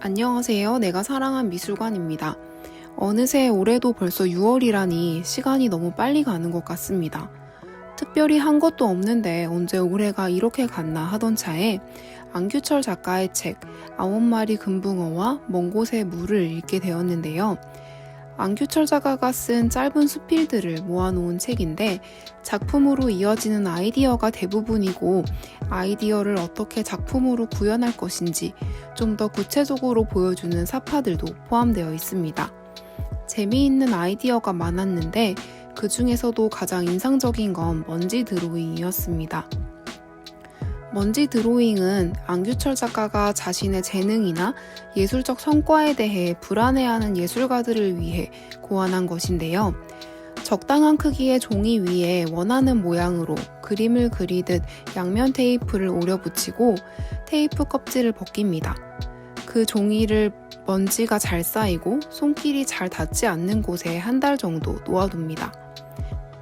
안녕하세요. 내가 사랑한 미술관입니다. 어느새 올해도 벌써 6월이라니 시간이 너무 빨리 가는 것 같습니다. 특별히 한 것도 없는데 언제 올해가 이렇게 갔나 하던 차에 안규철 작가의 책 아홉 마리 금붕어와 먼 곳의 물을 읽게 되었는데요. 안규철 작가가 쓴 짧은 수필들을 모아놓은 책인데 작품으로 이어지는 아이디어가 대부분이고 아이디어를 어떻게 작품으로 구현할 것인지 좀 더 구체적으로 보여주는 사파들도 포함되어 있습니다. 재미있는 아이디어가 많았는데 그 중에서도 가장 인상적인 건 먼지 드로잉이었습니다. 먼지 드로잉은 안규철 작가가 자신의 재능이나 예술적 성과에 대해 불안해하는 예술가들을 위해 고안한 것인데요. 적당한 크기의 종이 위에 원하는 모양으로 그림을 그리듯 양면 테이프를 오려 붙이고 테이프 껍질을 벗깁니다. 그 종이를 먼지가 잘 쌓이고 손길이 잘 닿지 않는 곳에 한 달 정도 놓아둡니다.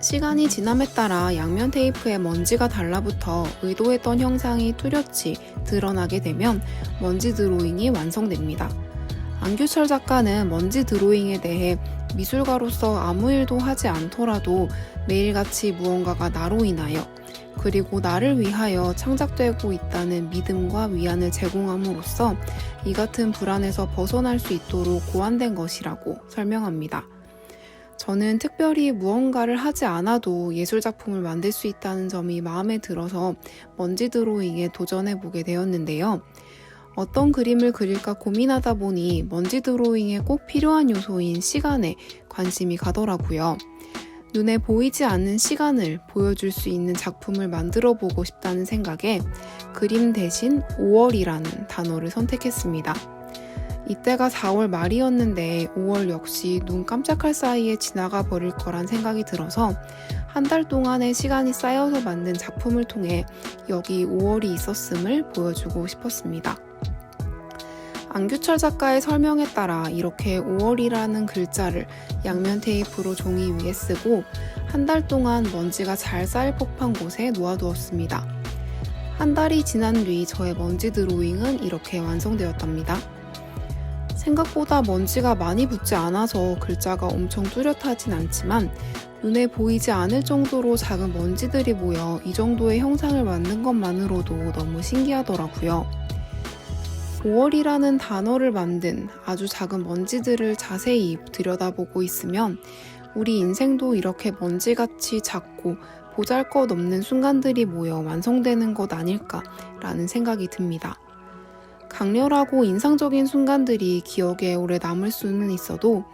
시간이 지남에 따라 양면 테이프에 먼지가 달라붙어 의도했던 형상이 뚜렷이 드러나게 되면 먼지 드로잉이 완성됩니다. 안규철 작가는 먼지 드로잉에 대해 미술가로서 아무 일도 하지 않더라도 매일같이 무언가가 나로 인하여 그리고 나를 위하여 창작되고 있다는 믿음과 위안을 제공함으로써 이 같은 불안에서 벗어날 수 있도록 고안된 것이라고 설명합니다. 저는 특별히 무언가를 하지 않아도 예술작품을 만들 수 있다는 점이 마음에 들어서 먼지 드로잉에 도전해 보게 되었는데요. 어떤 그림을 그릴까 고민하다 보니 먼지 드로잉에 꼭 필요한 요소인 시간에 관심이 가더라고요. 눈에 보이지 않는 시간을 보여줄 수 있는 작품을 만들어 보고 싶다는 생각에 그림 대신 5월이라는 단어를 선택했습니다. 이때가 4월 말이었는데 5월 역시 눈 깜짝할 사이에 지나가 버릴 거란 생각이 들어서 한 달 동안의 시간이 쌓여서 만든 작품을 통해 여기 5월이 있었음을 보여주고 싶었습니다. 안규철 작가의 설명에 따라 이렇게 5월이라는 글자를 양면 테이프로 종이 위에 쓰고 한 달 동안 먼지가 잘 쌓일 법한 곳에 놓아두었습니다. 한 달이 지난 뒤 저의 먼지 드로잉은 이렇게 완성되었답니다. 생각보다 먼지가 많이 붙지 않아서 글자가 엄청 뚜렷하진 않지만 눈에 보이지 않을 정도로 작은 먼지들이 모여 이 정도의 형상을 만든 것만으로도 너무 신기하더라고요. 5월이라는 단어를 만든 아주 작은 먼지들을 자세히 들여다보고 있으면 우리 인생도 이렇게 먼지같이 작고 보잘 것 없는 순간들이 모여 완성되는 것 아닐까라는 생각이 듭니다. 강렬하고 인상적인 순간들이 기억에 오래 남을 수는 있어도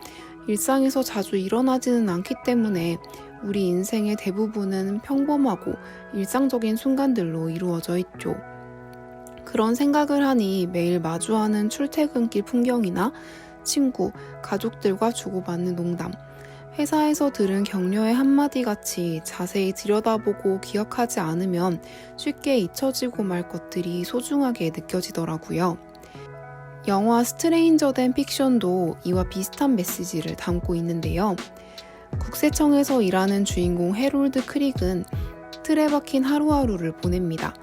일상에서 자주 일어나지는 않기 때문에 우리 인생의 대부분은 평범하고 일상적인 순간들로 이루어져 있죠. 그런 생각을 하니 매일 마주하는 출퇴근길 풍경이나 친구, 가족들과 주고받는 농담, 회사에서 들은 격려의 한마디 같이 자세히 들여다보고 기억하지 않으면 쉽게 잊혀지고 말 것들이 소중하게 느껴지더라고요. 영화 스트레인저 댄 픽션도 이와 비슷한 메시지를 담고 있는데요. 국세청에서 일하는 주인공 해롤드 크릭은 틀에 박힌 하루하루를 보냅니다.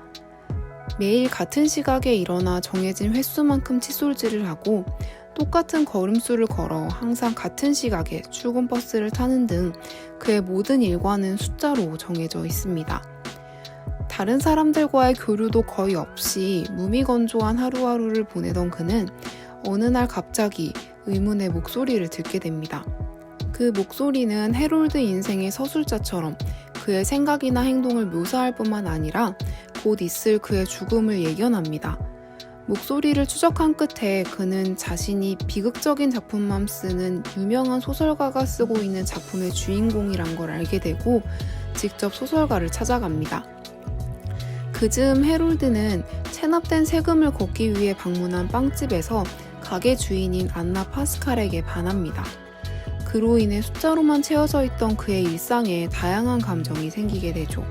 매일 같은 시각에 일어나 정해진 횟수만큼 칫솔질을 하고 똑같은 걸음수를 걸어 항상 같은 시각에 출근 버스를 타는 등 그의 모든 일과는 숫자로 정해져 있습니다. 다른 사람들과의 교류도 거의 없이 무미건조한 하루하루를 보내던 그는 어느 날 갑자기 의문의 목소리를 듣게 됩니다. 그 목소리는 해롤드 인생의 서술자처럼 그의 생각이나 행동을 묘사할 뿐만 아니라 곧 있을 그의 죽음을 예견합니다. 목소리를 추적한 끝에 그는 자신이 비극적인 작품만 쓰는 유명한 소설가가 쓰고 있는 작품의 주인공이란 걸 알게 되고 직접 소설가를 찾아갑니다. 그 즈음 해롤드는 체납된 세금을 걷기 위해 방문한 빵집에서 가게 주인인 안나 파스칼에게 반합니다. 그로 인해 숫자로만 채워져 있던 그의 일상에 다양한 감정이 생기게 되죠.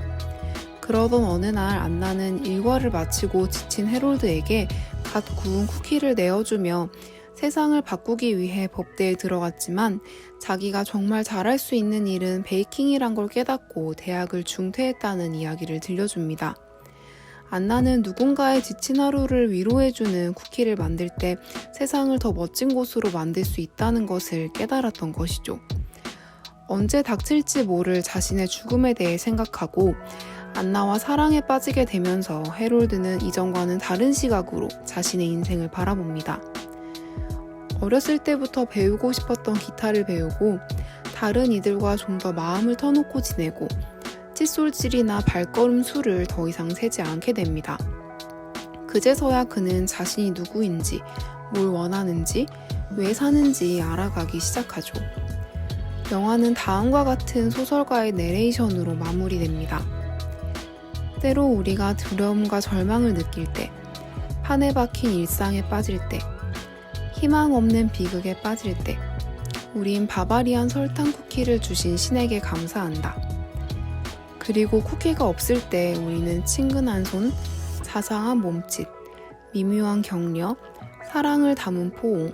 그러던 어느 날 안나는 일과를 마치고 지친 해롤드에게 갓 구운 쿠키를 내어주며 세상을 바꾸기 위해 법대에 들어갔지만 자기가 정말 잘할 수 있는 일은 베이킹이란 걸 깨닫고 대학을 중퇴했다는 이야기를 들려줍니다. 안나는 누군가의 지친 하루를 위로해주는 쿠키를 만들 때 세상을 더 멋진 곳으로 만들 수 있다는 것을 깨달았던 것이죠. 언제 닥칠지 모를 자신의 죽음에 대해 생각하고 안나와 사랑에 빠지게 되면서 해롤드는 이전과는 다른 시각으로 자신의 인생을 바라봅니다. 어렸을 때부터 배우고 싶었던 기타를 배우고 다른 이들과 좀 더 마음을 터놓고 지내고 칫솔질이나 발걸음 수를 더 이상 세지 않게 됩니다. 그제서야 그는 자신이 누구인지, 뭘 원하는지, 왜 사는지 알아가기 시작하죠. 영화는 다음과 같은 소설가의 내레이션으로 마무리됩니다. 때로 우리가 두려움과 절망을 느낄 때, 판에 박힌 일상에 빠질 때, 희망 없는 비극에 빠질 때, 우린 바바리안 설탕 쿠키를 주신 신에게 감사한다. 그리고 쿠키가 없을 때 우리는 친근한 손, 자상한 몸짓, 미묘한 격려, 사랑을 담은 포옹,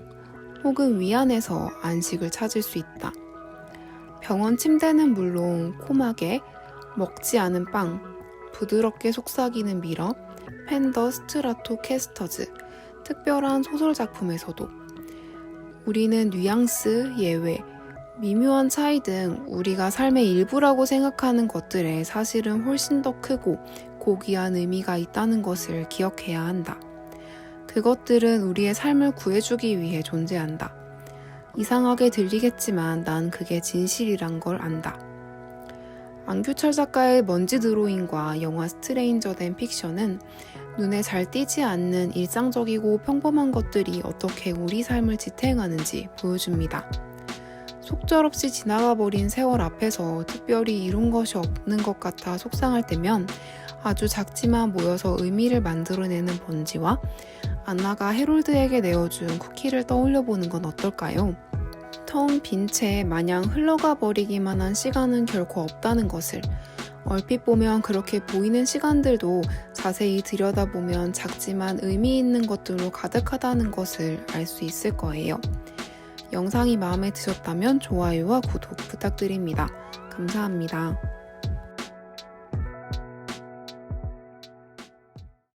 혹은 위안에서 안식을 찾을 수 있다. 병원 침대는 물론 코막에 먹지 않은 빵, 부드럽게 속삭이는 미러, 팬더 스트라토 캐스터즈, 특별한 소설 작품에서도 우리는 뉘앙스, 예외, 미묘한 차이 등 우리가 삶의 일부라고 생각하는 것들에 사실은 훨씬 더 크고 고귀한 의미가 있다는 것을 기억해야 한다. 그것들은 우리의 삶을 구해주기 위해 존재한다. 이상하게 들리겠지만 난 그게 진실이란 걸 안다. 안규철 작가의 먼지 드로잉과 영화 스트레인저 된 픽션은 눈에 잘 띄지 않는 일상적이고 평범한 것들이 어떻게 우리 삶을 지탱하는지 보여줍니다. 속절없이 지나가 버린 세월 앞에서 특별히 이룬 것이 없는 것 같아 속상할 때면 아주 작지만 모여서 의미를 만들어내는 번지와 안나가 해롤드에게 내어준 쿠키를 떠올려 보는 건 어떨까요? 텅빈채 마냥 흘러가 버리기만 한 시간은 결코 없다는 것을 얼핏 보면 그렇게 보이는 시간들도 자세히 들여다보면 작지만 의미 있는 것들로 가득하다는 것을 알 수 있을 거예요. 영상이 마음에 드셨다면 좋아요와 구독 부탁드립니다. 감사합니다.